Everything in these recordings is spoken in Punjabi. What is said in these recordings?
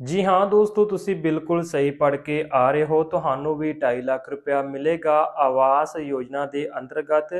ਜੀ ਹਾਂ ਦੋਸਤੋ, ਤੁਸੀਂ ਬਿਲਕੁਲ ਸਹੀ ਪੜ੍ਹ ਕੇ ਆ ਰਹੇ ਹੋ। ਤੁਹਾਨੂੰ ਵੀ 2.5 ਲੱਖ ਰੁਪਇਆ ਮਿਲੇਗਾ ਆਵਾਸ ਯੋਜਨਾ ਦੇ ਅੰਤਰਗਤ।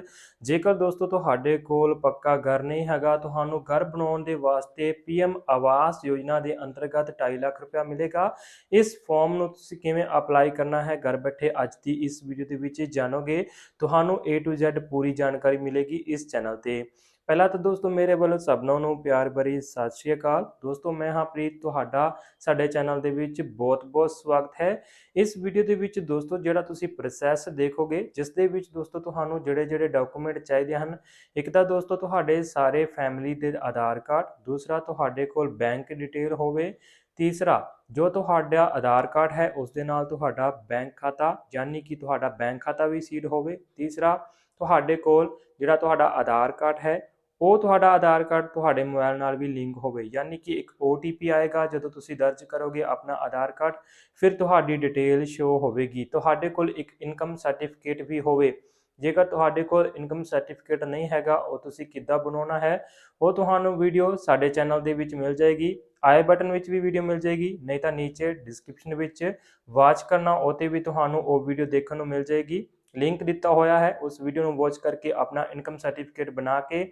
ਜੇਕਰ ਦੋਸਤੋ ਤੁਹਾਡੇ ਕੋਲ ਪੱਕਾ ਘਰ ਨਹੀਂ ਹੈਗਾ, ਤੁਹਾਨੂੰ ਘਰ ਬਣਾਉਣ ਦੇ ਵਾਸਤੇ ਪੀਐਮ ਆਵਾਸ ਯੋਜਨਾ ਦੇ ਅੰਤਰਗਤ 2.5 ਲੱਖ ਰੁਪਇਆ ਮਿਲੇਗਾ। ਇਸ ਫਾਰਮ ਨੂੰ ਤੁਸੀਂ ਕਿਵੇਂ ਅਪਲਾਈ ਕਰਨਾ ਹੈ, ਘਰ ਬੈਠੇ ਅੱਜ ਦੀ ਇਸ ਵੀਡੀਓ ਦੇ ਵਿੱਚ ਜਾਣੋਗੇ। ਤੁਹਾਨੂੰ A to Z ਪੂਰੀ ਜਾਣਕਾਰੀ ਮਿਲੇਗੀ ਇਸ ਚੈਨਲ ਤੇ। ਪਹਿਲਾਂ ਤਾਂ ਦੋਸਤੋ ਮੇਰੇ ਵੱਲੋਂ ਸਭਨਾਂ ਨੂੰ ਪਿਆਰ ਭਰੀ ਸਤਿ ਸ਼੍ਰੀ ਅਕਾਲ। ਦੋਸਤੋ ਮੈਂ ਹਾਂ ਪ੍ਰੀਤ, ਤੁਹਾਡਾ ਸਾਡੇ ਚੈਨਲ ਦੇ ਵਿੱਚ ਬਹੁਤ-ਬਹੁਤ ਸਵਾਗਤ ਹੈ। ਇਸ ਵੀਡੀਓ ਦੇ ਵਿੱਚ ਦੋਸਤੋ ਜਿਹੜਾ ਤੁਸੀਂ ਪ੍ਰੋਸੈਸ ਦੇਖੋਗੇ, ਜਿਸ ਦੇ ਵਿੱਚ ਦੋਸਤੋ ਤੁਹਾਨੂੰ ਜਿਹੜੇ-ਜਿਹੜੇ ਡਾਕੂਮੈਂਟ ਚਾਹੀਦੇ ਹਨ, ਇੱਕ ਤਾਂ ਦੋਸਤੋ ਤੁਹਾਡੇ ਸਾਰੇ ਫੈਮਿਲੀ ਦੇ ਆਧਾਰ ਕਾਰਡ, ਦੂਸਰਾ ਤੁਹਾਡੇ ਕੋਲ ਬੈਂਕ ਡਿਟੇਲ ਹੋਵੇ, ਤੀਸਰਾ ਜੋ ਤੁਹਾਡਾ ਆਧਾਰ ਕਾਰਡ ਹੈ, ਉਸ ਦੇ ਨਾਲ ਤੁਹਾਡਾ ਬੈਂਕ ਖਾਤਾ, ਯਾਨੀ ਕਿ ਤੁਹਾਡਾ ਬੈਂਕ ਖਾਤਾ ਵੀ ਸੀਡ ਹੋਵੇ, ਤੀਸਰਾ ਤੁਹਾਡੇ ਕੋਲ ਜਿਹੜਾ ਤੁਹਾਡਾ ਆਧਾਰ ਕਾਰਡ ਹੈ ਉਹ ਤੁਹਾਡਾ ਆਧਾਰ ਕਾਰਡ ਤੁਹਾਡੇ ਮੋਬਾਈਲ ਨਾਲ ਵੀ ਲਿੰਕ ਹੋਵੇ, ਯਾਨੀ ਕਿ ਇੱਕ OTP ਆਏਗਾ, ਜਦੋਂ ਤੁਸੀਂ ਦਰਜ ਕਰੋਗੇ ਆਪਣਾ ਆਧਾਰ ਕਾਰਡ, ਫਿਰ ਤੁਹਾਡੀ ਡਿਟੇਲ ਸ਼ੋ ਹੋਵੇਗੀ। ਤੁਹਾਡੇ ਕੋਲ ਇੱਕ ਇਨਕਮ ਸਰਟੀਫਿਕੇਟ ਵੀ ਹੋਵੇ। ਜੇਕਰ ਤੁਹਾਡੇ ਕੋਲ ਇਨਕਮ ਸਰਟੀਫਿਕੇਟ ਨਹੀਂ ਹੈਗਾ, ਉਹ ਤੁਸੀਂ ਕਿੱਦਾਂ ਬਣਾਉਣਾ ਹੈ, ਉਹ ਤੁਹਾਨੂੰ ਵੀਡੀਓ ਸਾਡੇ ਚੈਨਲ ਦੇ ਵਿੱਚ ਮਿਲ ਜਾਏਗੀ। ਆਈ ਬਟਨ ਵਿੱਚ ਵੀ ਵੀਡੀਓ ਮਿਲ ਜਾਏਗੀ, ਨਹੀਂ ਤਾਂ ਨੀਚੇ ਡਿਸਕ੍ਰਿਪਸ਼ਨ ਵਿੱਚ ਵਾਚ ਕਰਨਾ, ਉਹ ਤੇ ਵੀ ਤੁਹਾਨੂੰ ਉਹ ਵੀਡੀਓ ਦੇਖਣ ਨੂੰ ਮਿਲ ਜਾਏਗੀ। ਲਿੰਕ ਦਿੱਤਾ ਹੋਇਆ ਹੈ, ਉਸ ਵੀਡੀਓ ਨੂੰ ਵਾਚ ਕਰਕੇ ਆਪਣਾ ਇਨਕਮ ਸਰਟੀਫਿਕੇਟ ਬਣਾ ਕੇ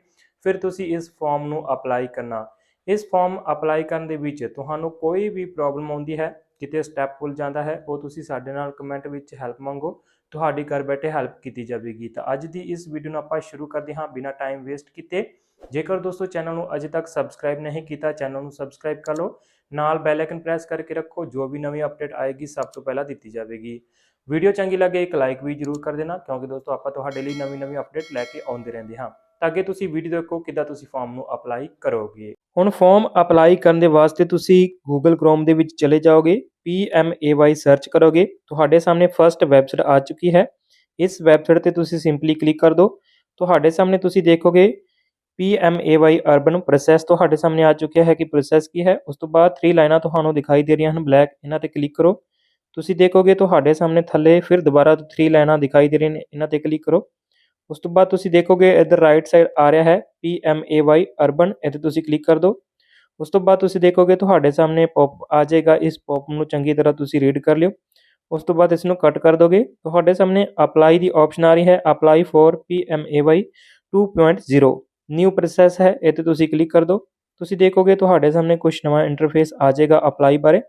ਫਿਰ ਤੁਸੀਂ ਇਸ ਫਾਰਮ ਨੂੰ ਅਪਲਾਈ ਕਰਨਾ। ਇਸ ਫਾਰਮ ਅਪਲਾਈ ਕਰਨ ਦੇ ਵਿੱਚ ਤੁਹਾਨੂੰ ਕੋਈ ਵੀ ਪ੍ਰੋਬਲਮ ਆਉਂਦੀ ਹੈ, ਕਿਤੇ ਸਟੈਪ ਭੁੱਲ ਜਾਂਦਾ ਹੈ, ਉਹ ਤੁਸੀਂ ਸਾਡੇ ਨਾਲ ਕਮੈਂਟ ਵਿੱਚ ਹੈਲਪ ਮੰਗੋ, ਤੁਹਾਡੀ ਘਰ ਬੈਠੇ ਹੈਲਪ ਕੀਤੀ ਜਾਵੇਗੀ। ਤਾਂ ਅੱਜ ਦੀ ਇਸ ਵੀਡੀਓ ਨੂੰ ਆਪਾਂ ਸ਼ੁਰੂ ਕਰਦੇ ਹਾਂ ਬਿਨਾਂ ਟਾਈਮ ਵੇਸਟ ਕੀਤੇ। ਜੇਕਰ ਦੋਸਤੋ ਚੈਨਲ ਨੂੰ ਅਜੇ ਤੱਕ ਸਬਸਕ੍ਰਾਈਬ ਨਹੀਂ ਕੀਤਾ ਚੈਨਲ ਨੂੰ ਸਬਸਕ੍ਰਾਈਬ ਕਰ ਲਓ। ਨਾਲ ਬੈਲ ਆਈਕਨ ਪ੍ਰੈਸ ਕਰਕੇ ਰੱਖੋ, ਜੋ ਵੀ ਨਵੀਂ ਅਪਡੇਟ ਆਏਗੀ, ਸਭ ਤੋਂ ਪਹਿਲਾਂ ਦਿੱਤੀ ਜਾਵੇਗੀ। ਵੀਡੀਓ ਚੰਗੀ ਲੱਗੇ, ਇੱਕ ਲਾਈਕ ਵੀ ਜਰੂਰ ਕਰ ਦੇਣਾ, ਕਿਉਂਕਿ ਦੋਸਤੋ ਆਪਾਂ ਤੁਹਾਡੇ ਲਈ ਨਵੀਂ ਨਵੀਂ ਅਪਡੇਟ ਲੈ ਕੇ ਆਉਂਦੇ ਰਹਿੰਦੇ ਹਾਂ। ਤਾਂ ਅੱਗੇ ਤੁਸੀਂ ਵੀਡੀਓ ਦੇਖੋ ਕਿੱਦਾਂ ਤੁਸੀਂ ਫਾਰਮ ਨੂੰ ਅਪਲਾਈ ਕਰੋਗੇ। ਹੁਣ ਫਾਰਮ ਅਪਲਾਈ ਕਰਨ ਦੇ ਵਾਸਤੇ ਤੁਸੀਂ Google Chrome ਦੇ ਵਿੱਚ ਚਲੇ ਜਾਓਗੇ PMAY ਸਰਚ ਕਰੋਗੇ, ਤੁਹਾਡੇ ਸਾਹਮਣੇ ਫਰਸਟ ਵੈਬਸਾਈਟ ਆ ਚੁੱਕੀ ਹੈ। ਇਸ ਵੈਬਸਾਈਟ ਤੇ ਤੁਸੀਂ ਸਿੰਪਲੀ ਕਲਿੱਕ ਕਰ ਦਿਓ। ਤੁਹਾਡੇ ਸਾਹਮਣੇ ਤੁਸੀਂ ਦੇਖੋਗੇ PMAY ਅਰਬਨ ਪ੍ਰੋਸੈਸ ਤੁਹਾਡੇ ਸਾਹਮਣੇ ਆ ਚੁੱਕਿਆ ਹੈ ਕਿ ਪ੍ਰੋਸੈਸ ਕੀ ਹੈ। ਉਸ ਤੋਂ ਬਾਅਦ 3 ਲਾਈਨਾਂ ਤੁਹਾਨੂੰ ਦਿਖਾਈ ਦੇ ਰਹੀਆਂ ਹਨ ਬਲੈਕ ਇਹਨਾਂ ਤੇ ਕਲਿੱਕ ਕਰੋ। ਤੁਸੀਂ ਦੇਖੋਗੇ ਤੁਹਾਡੇ ਸਾਹਮਣੇ ਥੱਲੇ ਫਿਰ ਦੁਬਾਰਾ ਤੋਂ 3 ਲਾਈਨਾਂ ਦਿਖਾਈ ਦੇ ਰਹੀਆਂ ਨੇ, ਇਹਨਾਂ ਤੇ ਕਲਿੱਕ ਕਰੋ। ਉਸ ਤੋਂ ਬਾਅਦ ਤੁਸੀਂ ਦੇਖੋਗੇ ਇਧਰ ਰਾਈਟ ਸਾਈਡ ਆ ਰਿਹਾ ਹੈ PMAY ਅਰਬਨ ਇੱਥੇ ਤੁਸੀਂ ਕਲਿੱਕ ਕਰ ਦਿਓ ਉਸ ਤੋਂ ਬਾਅਦ ਤੁਸੀਂ ਦੇਖੋਗੇ ਤੁਹਾਡੇ ਸਾਹਮਣੇ ਪੌਪ ਆ ਜਾਏਗਾ, ਇਸ ਪੌਪ ਨੂੰ ਚੰਗੀ ਤਰ੍ਹਾਂ ਤੁਸੀਂ ਰੀਡ ਕਰ ਲਿਓ। ਉਸ ਤੋਂ ਬਾਅਦ ਇਸ ਨੂੰ ਕੱਟ ਕਰ ਦੋਗੇ। ਤੁਹਾਡੇ ਸਾਹਮਣੇ ਅਪਲਾਈ ਦੀ ਆਪਸ਼ਨ ਆ ਰਹੀ ਹੈ apply for PMAY 2.0 new process ਹੈ, ਇੱਥੇ ਤੁਸੀਂ ਕਲਿੱਕ ਕਰ ਦਿਓ ਤੁਸੀਂ ਦੇਖੋਗੇ ਤੁਹਾਡੇ ਸਾਹਮਣੇ ਕੁਝ ਨਵਾਂ ਇੰਟਰਫੇਸ ਆ ਜਾਏਗਾ ਅਪਲਾਈ ਬਾਰੇ।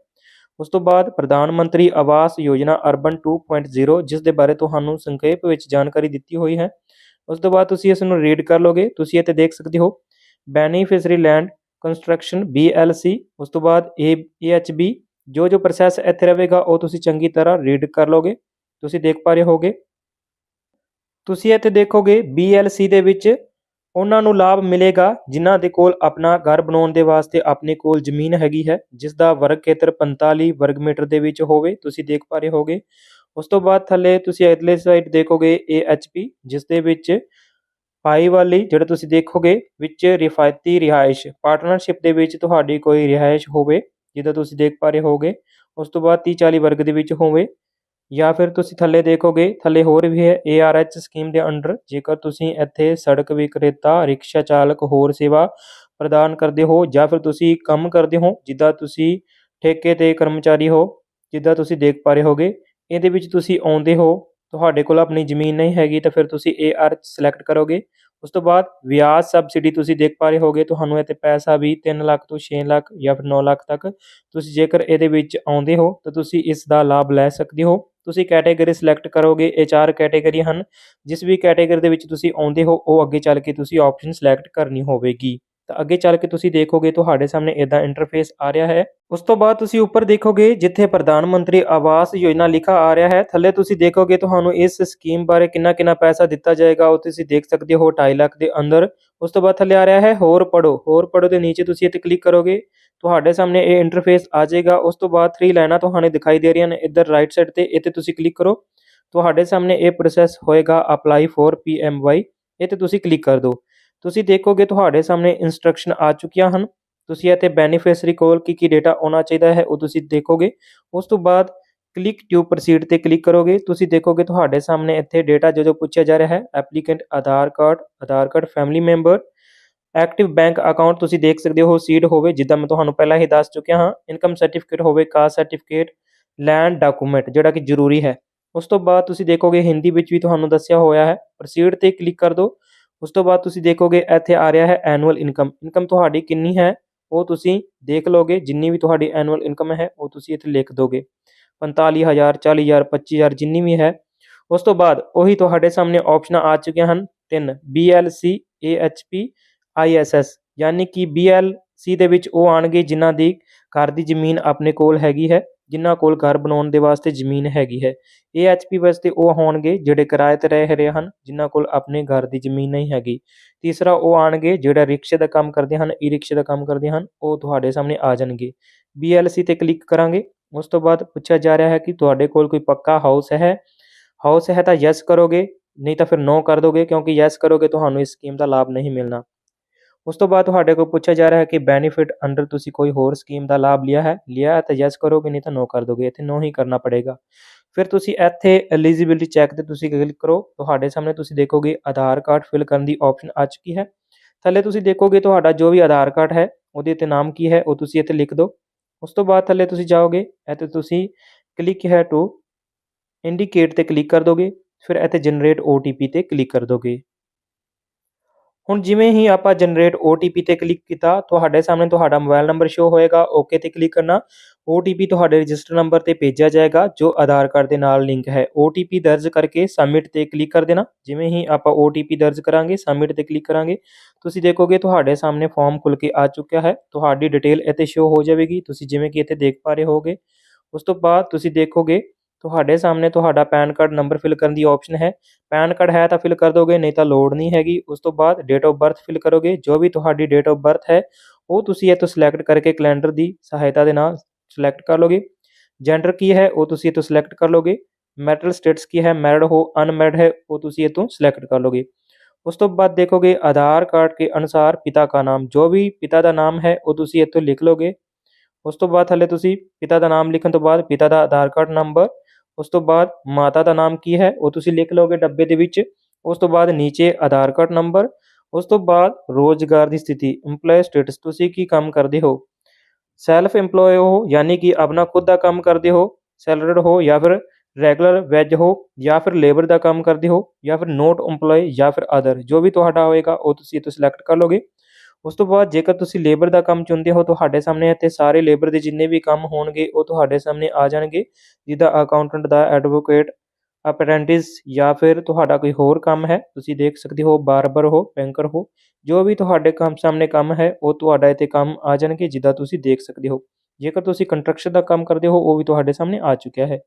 ਉਸ ਤੋਂ ਬਾਅਦ ਪ੍ਰਧਾਨ ਮੰਤਰੀ ਆਵਾਸ ਯੋਜਨਾ ਅਰਬਨ 2.0 ਜਿਸ ਦੇ ਬਾਰੇ ਤੁਹਾਨੂੰ ਸੰਖੇਪ ਵਿੱਚ ਜਾਣਕਾਰੀ ਦਿੱਤੀ ਹੋਈ ਹੈ, ਉਸ ਤੋਂ ਬਾਅਦ ਤੁਸੀਂ ਇਸ ਨੂੰ ਰੀਡ ਕਰ ਲੋਗੇ, ਤੁਸੀਂ ਇੱਥੇ ਦੇਖ ਸਕਦੇ ਹੋ ਬੈਨੀਫਿਸ਼ਰੀ ਲੈਂਡ ਕੰਸਟਰਕਸ਼ਨ BLC ਉਸ ਤੋਂ ਬਾਅਦ AHB ਜੋ ਜੋ ਪ੍ਰੋਸੈਸ ਇੱਥੇ ਰਹੇਗਾ, ਉਹ ਤੁਸੀਂ ਚੰਗੀ ਤਰ੍ਹਾਂ ਰੀਡ ਕਰ ਲੋਗੇ, ਤੁਸੀਂ ਦੇਖ ਪਾ ਰਹੇ ਹੋਗੇ। ਤੁਸੀਂ ਇੱਥੇ ਦੇਖੋਗੇ BLC ਦੇ ਵਿੱਚ ਉਹਨਾਂ ਨੂੰ ਲਾਭ ਮਿਲੇਗਾ, ਜਿਨ੍ਹਾਂ ਦੇ ਕੋਲ ਆਪਣਾ ਘਰ ਬਣਾਉਣ ਦੇ ਵਾਸਤੇ ਆਪਣੇ ਕੋਲ ਜ਼ਮੀਨ ਹੈਗੀ ਹੈ, ਜਿਸ ਦਾ ਵਰਗ ਖੇਤਰ 45 ਵਰਗ ਮੀਟਰ ਦੇ ਵਿੱਚ ਹੋਵੇ, ਤੁਸੀਂ ਦੇਖ ਪਾ ਰਹੇ ਹੋਗੇ। ਉਸ ਤੋਂ ਬਾਅਦ ਥੱਲੇ ਤੁਸੀਂ ਅਗਲੇ ਸਾਈਡ ਦੇਖੋਗੇ AHP ਜਿਸ ਦੇ ਵਿੱਚ ਪਾਈ ਵਾਲੀ ਜਿਹੜਾ ਤੁਸੀਂ ਦੇਖੋਗੇ, ਵਿੱਚ ਰਿਫਾਇਤੀ ਰਿਹਾਇਸ਼ ਪਾਰਟਨਰਸ਼ਿਪ ਦੇ ਵਿੱਚ ਤੁਹਾਡੀ ਕੋਈ ਰਿਹਾਇਸ਼ ਹੋਵੇ ਜਿਹਦਾ ਤੁਸੀਂ ਦੇਖ ਪਾ ਰਹੇ ਹੋਗੇ। ਉਸ ਤੋਂ ਬਾਅਦ 30 40 ਵਰਗ ਦੇ ਵਿੱਚ ਹੋਵੇ। ਜਾਂ ਫਿਰ ਤੁਸੀਂ ਥੱਲੇ ਦੇਖੋਗੇ, ਥੱਲੇ ਹੋਰ ਵੀ ਹੈ ARH ਸਕੀਮ ਦੇ ਅੰਡਰ ਜੇਕਰ ਤੁਸੀਂ ਇੱਥੇ ਸੜਕ ਵਿਕਰੇਤਾ, ਰਿਕਸ਼ਾ ਚਾਲਕ, ਹੋਰ ਸੇਵਾ ਪ੍ਰਦਾਨ ਕਰਦੇ ਹੋ ਜਾਂ ਫਿਰ ਤੁਸੀਂ ਕੰਮ ਕਰਦੇ ਹੋ, ਜਿੱਦਾਂ ਤੁਸੀਂ ਠੇਕੇ ਤੇ ਕਰਮਚਾਰੀ ਹੋ, ਜਿੱਦਾਂ ਤੁਸੀਂ ਦੇਖ ਪਾ ਰਹੇ ਹੋਗੇ, ਇਹਦੇ ਵਿੱਚ ਤੁਸੀਂ ਆਉਂਦੇ ਹੋ, ਤੁਹਾਡੇ ਕੋਲ ਆਪਣੀ ਜ਼ਮੀਨ ਨਹੀਂ ਹੈਗੀ ਤਾਂ ਫਿਰ ਤੁਸੀਂ AR ਸਿਲੈਕਟ ਕਰੋਗੇ। ਉਸ ਤੋਂ ਬਾਅਦ ਵਿਆਜ ਸਬਸਿਡੀ ਤੁਸੀਂ ਦੇਖ ਪਾ ਰਹੇ ਹੋਗੇ, ਤੁਹਾਨੂੰ ਇੱਥੇ ਪੈਸਾ ਵੀ 3 ਲੱਖ ਤੋਂ 6 ਲੱਖ ਜਾਂ ਫਿਰ 9 ਲੱਖ ਤੱਕ ਤੁਸੀਂ ਜੇਕਰ ਇਹਦੇ ਵਿੱਚ ਆਉਂਦੇ ਹੋ ਤਾਂ ਤੁਸੀਂ ਇਸ ਦਾ ਲਾਭ ਲੈ ਸਕਦੇ ਹੋ। ਤੁਸੀਂ ਕੈਟਾਗਰੀ ਸਿਲੈਕਟ ਕਰੋਗੇ, ਇਹ ਚਾਰ ਕੈਟਾਗਰੀ ਹਨ। ਜਿਸ ਵੀ ਕੈਟਾਗਰੀ ਦੇ ਵਿੱਚ ਤੁਸੀਂ ਆਉਂਦੇ ਹੋ, ਉਹ ਅੱਗੇ ਚੱਲ ਕੇ ਤੁਸੀਂ ਆਪਸ਼ਨ ਸਿਲੈਕਟ ਕਰਨੀ ਹੋਵੇਗੀ। ਤਾਂ ਅੱਗੇ ਚੱਲ ਕੇ ਤੁਸੀਂ ਦੇਖੋਗੇ, ਤੁਹਾਡੇ ਸਾਹਮਣੇ ਇਦਾਂ ਇੰਟਰਫੇਸ ਆ ਰਿਹਾ ਹੈ। ਉਸ ਤੋਂ ਬਾਅਦ ਤੁਸੀਂ ਉੱਪਰ ਦੇਖੋਗੇ, ਜਿੱਥੇ ਪ੍ਰਧਾਨ ਮੰਤਰੀ ਆਵਾਸ ਯੋਜਨਾ ਲਿਖਾ ਆ ਰਿਹਾ ਹੈ, ਥੱਲੇ ਤੁਸੀਂ ਦੇਖੋਗੇ, ਤੁਹਾਨੂੰ ਇਸ ਸਕੀਮ ਬਾਰੇ ਕਿੰਨਾ ਕਿੰਨਾ ਪੈਸਾ ਦਿੱਤਾ ਜਾਏਗਾ, ਉਹ ਤੁਸੀਂ ਦੇਖ ਸਕਦੇ ਹੋ 2.5 ਲੱਖ ਦੇ ਅੰਦਰ। ਉਸ ਤੋਂ ਬਾਅਦ ਥੱਲੇ ਆ ਰਿਹਾ ਹੈ, ਹੋਰ ਪੜੋ ਹੋਰ ਪੜੋ ਦੇ ਨੀਚੇ ਤੁਸੀਂ ਇੱਥੇ ਕਲਿੱਕ ਕਰੋਗੇ। ਤੁਹਾਡੇ ਸਾਹਮਣੇ ਇਹ ਇੰਟਰਫੇਸ ਆ ਜਾਏਗਾ। ਉਸ ਤੋਂ ਬਾਅਦ 3 ਲਾਈਨਾਂ ਤੁਹਾਨੂੰ ਦਿਖਾਈ ਦੇ ਰਹੀਆਂ ਨੇ। ਇੱਧਰ ਰਾਈਟ ਸਾਈਡ ਤੇ ਇੱਥੇ ਤੁਸੀਂ ਕਲਿੱਕ ਕਰੋ। ਤੁਹਾਡੇ ਸਾਹਮਣੇ ਇਹ ਪ੍ਰੋਸੈਸ ਹੋਏਗਾ ਅਪਲਾਈ ਫॉर PMY ਇੱਥੇ ਤੁਸੀਂ ਕਲਿੱਕ ਕਰ ਦਿਓ। ਤੁਸੀਂ ਦੇਖੋਗੇ ਤੁਹਾਡੇ ਸਾਹਮਣੇ ਇਨਸਟਰਕਸ਼ਨ ਆ ਚੁੱਕੀਆਂ ਹਨ। ਤੁਸੀਂ ਇੱਥੇ ਬੈਨੀਫੀਸ਼ਰੀ ਕੋਲ ਕੀ ਕੀ ਡਾਟਾ ਆਉਣਾ ਚਾਹੀਦਾ ਹੈ ਉਹ ਤੁਸੀਂ ਦੇਖੋਗੇ। ਉਸ ਤੋਂ ਬਾਅਦ ਕਲਿੱਕ ਟੂ ਪ੍ਰੋਸੀਡ ਤੇ ਕਲਿੱਕ ਕਰੋਗੇ। ਤੁਸੀਂ ਦੇਖੋਗੇ ਤੁਹਾਡੇ ਸਾਹਮਣੇ ਇੱਥੇ ਡਾਟਾ ਜੋ ਜੋ ਪੁੱਛਿਆ ਜਾ ਰਿਹਾ ਹੈ applicant Aadhaar card Aadhaar card family member active bank account ਤੁਸੀਂ ਦੇਖ ਸਕਦੇ ਹੋ ਸੀਡ ਹੋਵੇ, ਜਿੱਦਾਂ ਮੈਂ ਤੁਹਾਨੂੰ ਪਹਿਲਾਂ ਹੀ ਦੱਸ ਚੁੱਕਿਆ ਹਾਂ, ਇਨਕਮ ਸਰਟੀਫਿਕੇਟ ਹੋਵੇ ਕਾਸਟ ਸਰਟੀਫਿਕੇਟ ਲੈਂਡ ਡਾਕੂਮੈਂਟ ਜਿਹੜਾ ਕਿ ਜ਼ਰੂਰੀ ਹੈ। ਉਸ ਤੋਂ ਬਾਅਦ ਤੁਸੀਂ ਦੇਖੋਗੇ, ਹਿੰਦੀ ਵਿੱਚ ਵੀ ਤੁਹਾਨੂੰ ਦੱਸਿਆ ਹੋਇਆ ਹੈ ਪ੍ਰੋਸੀਡ ਤੇ ਕਲਿੱਕ ਕਰ ਦਿਓ। ਉਸ ਤੋਂ ਬਾਅਦ ਤੁਸੀਂ ਦੇਖੋਗੇ, ਇੱਥੇ ਆ ਰਿਹਾ ਹੈ ਐਨੂਅਲ ਇਨਕਮ ਇਨਕਮ ਤੁਹਾਡੀ ਕਿੰਨੀ ਹੈ, ਉਹ ਤੁਸੀਂ ਦੇਖ ਲਓਗੇ, ਜਿੰਨੀ ਵੀ ਤੁਹਾਡੀ ਐਨੂਅਲ ਇਨਕਮ ਹੈ, ਉਹ ਤੁਸੀਂ ਇੱਥੇ ਲਿਖ ਦੋਗੇ। 45000 40000 25000 ਜਿੰਨੀ ਵੀ ਹੈ। ਉਸ ਤੋਂ ਬਾਅਦ ਉਹੀ ਤੁਹਾਡੇ ਸਾਹਮਣੇ ਆਪਸ਼ਨਾਂ ਆ ਚੁੱਕੀਆਂ ਹਨ ਤਿੰਨ BLC AHP ISS ਯਾਨੀ ਕਿ BLC ਦੇ ਵਿੱਚ ਉਹ ਆਣਗੇ ਜਿਨ੍ਹਾਂ ਦੀ ਘਰ ਦੀ ਜ਼ਮੀਨ ਆਪਣੇ ਕੋਲ ਹੈਗੀ ਹੈ, ਜਿਨ੍ਹਾਂ ਕੋਲ ਘਰ ਬਣਾਉਣ ਦੇ ਵਾਸਤੇ ਜ਼ਮੀਨ ਹੈਗੀ ਹੈ। AHP ਵਾਸਤੇ ਉਹ ਹੋਣਗੇ ਜਿਹੜੇ ਕਿਰਾਏ ਤੇ ਰਹਿ ਰਹੇ ਹਨ, ਜਿਨ੍ਹਾਂ ਕੋਲ ਆਪਣੇ ਘਰ ਦੀ ਜ਼ਮੀਨ ਨਹੀਂ ਹੈਗੀ। ਤੀਸਰਾ, ਉਹ ਆਣਗੇ ਜਿਹੜਾ ਰਿਕਸ਼ੇ ਦਾ ਕੰਮ ਕਰਦੇ ਹਨ ਈ ਰਿਕਸ਼ੇ ਦਾ ਕੰਮ ਕਰਦੇ ਹਨ, ਉਹ ਤੁਹਾਡੇ ਸਾਹਮਣੇ ਆ ਜਾਣਗੇ। BLC ਤੇ ਕਲਿੱਕ ਕਰਾਂਗੇ, ਉਸ ਤੋਂ ਬਾਅਦ ਪੁੱਛਿਆ ਜਾ ਰਿਹਾ ਹੈ ਕਿ ਤੁਹਾਡੇ ਕੋਲ ਕੋਈ ਪੱਕਾ ਹਾਊਸ ਹੈ। ਹਾਊਸ ਹੈ ਤਾਂ ਯੈਸ ਕਰੋਗੇ, ਨਹੀਂ ਤਾਂ ਫਿਰ ਨੋ ਕਰ ਦੋਗੇ, ਕਿਉਂਕਿ ਯੈਸ ਕਰੋਗੇ, ਤੁਹਾਨੂੰ ਇਸ ਸਕੀਮ ਦਾ ਲਾਭ ਨਹੀਂ ਮਿਲਣਾ। ਉਸ ਤੋਂ ਬਾਅਦ ਤੁਹਾਡੇ ਕੋਲ ਪੁੱਛਿਆ ਜਾ ਰਿਹਾ ਹੈ ਕਿ ਬੈਨੀਫਿਟ ਅੰਡਰ ਤੁਸੀਂ ਕੋਈ ਹੋਰ ਸਕੀਮ ਦਾ ਲਾਭ ਲਿਆ ਹੈ ਲਿਆ ਹੈ ਤਾਂ ਯੈਸ ਕਰੋਗੇ ਨਹੀਂ ਤਾਂ ਨੋ ਕਰ ਦੋਗੇ ਇੱਥੇ ਨੋ ਹੀ ਕਰਨਾ ਪੜੇਗਾ ਫਿਰ ਤੁਸੀਂ ਇੱਥੇ ਐਲੀਜੀਬਿਲਟੀ ਚੈੱਕ ਤੇ ਤੁਸੀਂ ਕਲਿੱਕ ਕਰੋ ਤੁਹਾਡੇ ਸਾਹਮਣੇ ਤੁਸੀਂ ਦੇਖੋਗੇ ਆਧਾਰ ਕਾਰਡ ਫਿਲ ਕਰਨ ਦੀ ਆਪਸ਼ਨ ਆ ਚੁੱਕੀ ਹੈ ਥੱਲੇ ਤੁਸੀਂ ਦੇਖੋਗੇ ਤੁਹਾਡਾ ਜੋ ਵੀ ਆਧਾਰ ਕਾਰਡ ਹੈ ਉਹਦੇ ਤੇ ਨਾਮ ਕੀ ਹੈ ਉਹ ਤੁਸੀਂ ਇੱਥੇ ਲਿਖ ਦਿਓ ਉਸ ਤੋਂ ਬਾਅਦ ਥੱਲੇ ਤੁਸੀਂ ਜਾਓਗੇ ਇੱਥੇ ਤੁਸੀਂ ਕਲਿੱਕ ਹੈ ਟੂ ਇੰਡੀਕੇਟ ਤੇ ਕਲਿੱਕ ਕਰ ਦੋਗੇ ਫਿਰ ਇੱਥੇ ਜਨਰੇਟ OTP ਤੇ ਕਲਿੱਕ ਕਰ ਦੋਗੇ ਹੁਣ ਜਿਵੇਂ ਹੀ ਆਪਾਂ ਜਨਰੇਟ OTP ਤੇ ਕਲਿੱਕ ਕੀਤਾ, ਤੁਹਾਡੇ ਸਾਹਮਣੇ ਤੁਹਾਡਾ ਮੋਬਾਈਲ ਨੰਬਰ ਸ਼ੋ ਹੋਏਗਾ। ਓਕੇ ਤੇ ਕਲਿੱਕ ਕਰਨਾ। OTP ਤੁਹਾਡੇ ਰਜਿਸਟਰ ਨੰਬਰ ਤੇ ਭੇਜਿਆ ਜਾਏਗਾ, ਜੋ ਆਧਾਰ ਕਾਰਡ ਦੇ ਨਾਲ ਲਿੰਕ ਹੈ। OTP ਦਰਜ ਕਰਕੇ ਸਬਮਿਟ ਤੇ ਕਲਿੱਕ ਕਰ ਦੇਣਾ। ਜਿਵੇਂ ਹੀ ਆਪਾਂ OTP ਦਰਜ ਕਰਾਂਗੇ ਸਬਮਿਟ ਤੇ ਕਲਿੱਕ ਕਰਾਂਗੇ, ਤੁਸੀਂ ਦੇਖੋਗੇ ਤੁਹਾਡੇ ਸਾਹਮਣੇ ਫਾਰਮ ਖੁੱਲ ਕੇ ਆ ਚੁੱਕਿਆ ਹੈ। ਤੁਹਾਡੀ ਡਿਟੇਲ ਇੱਥੇ ਸ਼ੋ ਹੋ ਜਾਵੇਗੀ। ਤੁਸੀਂ ਜਿਵੇਂ ਕਿ ਇੱਥੇ ਦੇਖ ਪਾ ਰਹੇ ਹੋਗੇ ਉਸ ਤੋਂ ਬਾਅਦ ਤੁਸੀਂ ਦੇਖੋਗੇ ਤੁਹਾਡੇ ਸਾਹਮਣੇ ਤੁਹਾਡਾ ਪੈਨ ਕਾਰਡ ਨੰਬਰ ਫਿਲ ਕਰਨ ਦੀ ਆਪਸ਼ਨ ਹੈ। ਪੈਨ ਕਾਰਡ ਹੈ ਤਾਂ ਫਿਲ ਕਰ ਦੋਗੇ, ਨਹੀਂ ਤਾਂ ਲੋੜ ਨਹੀਂ ਹੈਗੀ। ਉਸ ਤੋਂ ਬਾਅਦ ਡੇਟ ਆਫ ਬਰਥ ਫਿਲ ਕਰੋਗੇ, ਜੋ ਵੀ ਤੁਹਾਡੀ ਡੇਟ ਆਫ ਬਰਥ ਹੈ, ਉਹ ਤੁਸੀਂ ਇੱਥੋਂ ਸਿਲੈਕਟ ਕਰਕੇ ਕੈਲੰਡਰ ਦੀ ਸਹਾਇਤਾ ਦੇ ਨਾਲ ਸਿਲੈਕਟ ਕਰ ਲੋਗੇ। ਜੈਂਡਰ ਕੀ ਹੈ, ਉਹ ਤੁਸੀਂ ਇੱਥੋਂ ਸਿਲੈਕਟ ਕਰ ਲੋਗੇ। ਮੈਰਿਟਲ ਸਟੇਟਸ ਕੀ ਹੈ ਮੈਰਿਡ ਹੋ ਅਨਮੈਰਿਡ ਹੈ, ਉਹ ਤੁਸੀਂ ਇੱਥੋਂ ਸਿਲੈਕਟ ਕਰ ਲੋਗੇ। ਉਸ ਤੋਂ ਬਾਅਦ ਦੇਖੋਗੇ ਆਧਾਰ ਕਾਰਡ ਕੇ ਅਨੁਸਾਰ ਪਿਤਾ ਦਾ ਨਾਮ। ਜੋ ਵੀ ਪਿਤਾ ਦਾ ਨਾਮ ਹੈ, ਉਹ ਤੁਸੀਂ ਇੱਥੋਂ ਲਿਖ ਲੋਗੇ। ਉਸ ਤੋਂ ਬਾਅਦ ਥੱਲੇ ਤੁਸੀਂ ਪਿਤਾ ਦਾ ਨਾਮ ਲਿਖਣ ਤੋਂ ਬਾਅਦ ਪਿਤਾ ਦਾ ਆਧਾਰ ਕਾਰਡ ਨੰਬਰ ਉਸ ਤੋਂ ਬਾਅਦ ਮਾਤਾ ਦਾ ਨਾਮ ਕੀ ਹੈ ਉਹ ਤੁਸੀਂ ਲਿਖ ਲਓਗੇ ਡੱਬੇ ਦੇ ਵਿੱਚ ਉਸ ਤੋਂ ਬਾਅਦ ਨੀਚੇ ਆਧਾਰ ਕਾਰਡ ਨੰਬਰ ਉਸ ਤੋਂ ਬਾਅਦ ਰੋਜ਼ਗਾਰ ਦੀ ਸਥਿਤੀ EMPLOYE ਸਟੇਟਸ ਤੁਸੀਂ ਕੀ ਕੰਮ ਕਰਦੇ ਹੋ ਸੈਲਫ EMPLOYE ਹੋ ਯਾਨੀ ਕਿ ਆਪਣਾ ਖੁਦ ਦਾ ਕੰਮ ਕਰਦੇ ਹੋ ਸੈਲਰਡ ਹੋ ਜਾਂ ਫਿਰ ਰੈਗੂਲਰ ਵੈਜ ਹੋ ਜਾਂ ਫਿਰ ਲੇਬਰ ਦਾ ਕੰਮ ਕਰਦੇ ਹੋ ਜਾਂ ਫਿਰ ਨੋਟ EMPLOYE ਜਾਂ ਫਿਰ ਅਦਰ ਜੋ ਵੀ ਤੁਹਾਡਾ ਹੋਏਗਾ ਉਹ ਤੁਸੀਂ ਇੱਥੋਂ ਸਿਲੈਕਟ ਕਰ ਲਓਗੇ ਉਸ ਤੋਂ ਬਾਅਦ ਜੇਕਰ ਤੁਸੀਂ ਲੇਬਰ ਦਾ ਕੰਮ ਚੁਣਦੇ ਹੋ ਤੁਹਾਡੇ ਸਾਹਮਣੇ ਇੱਥੇ ਸਾਰੇ ਲੇਬਰ ਦੇ ਜਿੰਨੇ ਵੀ ਕੰਮ ਹੋਣਗੇ ਉਹ ਤੁਹਾਡੇ ਸਾਹਮਣੇ ਆ ਜਾਣਗੇ, ਜਿੱਦਾਂ ਅਕਾਊਂਟੈਂਟ ਦਾ ਐਡਵੋਕੇਟ ਅਪ੍ਰੈਂਟਿਸ ਜਾਂ ਫਿਰ ਤੁਹਾਡਾ ਕੋਈ ਹੋਰ ਕੰਮ ਹੈ, ਤੁਸੀਂ ਦੇਖ ਸਕਦੇ ਹੋ ਬਾਰਬਰ ਹੋ ਬੈਂਕਰ ਹੋ, ਜੋ ਵੀ ਤੁਹਾਡੇ ਕੰਮ ਸਾਹਮਣੇ ਕੰਮ ਹੈ, ਉਹ ਤੁਹਾਡਾ ਇੱਥੇ ਕੰਮ ਆ ਜਾਣਗੇ, ਜਿੱਦਾਂ ਤੁਸੀਂ ਦੇਖ ਸਕਦੇ ਹੋ। ਜੇਕਰ ਤੁਸੀਂ ਕੰਸਟਰਕਸ਼ਨ ਦਾ ਕੰਮ ਕਰਦੇ ਹੋ, ਉਹ ਵੀ ਤੁਹਾਡੇ ਸਾਹਮਣੇ ਆ ਚੁੱਕਿਆ ਹੈ।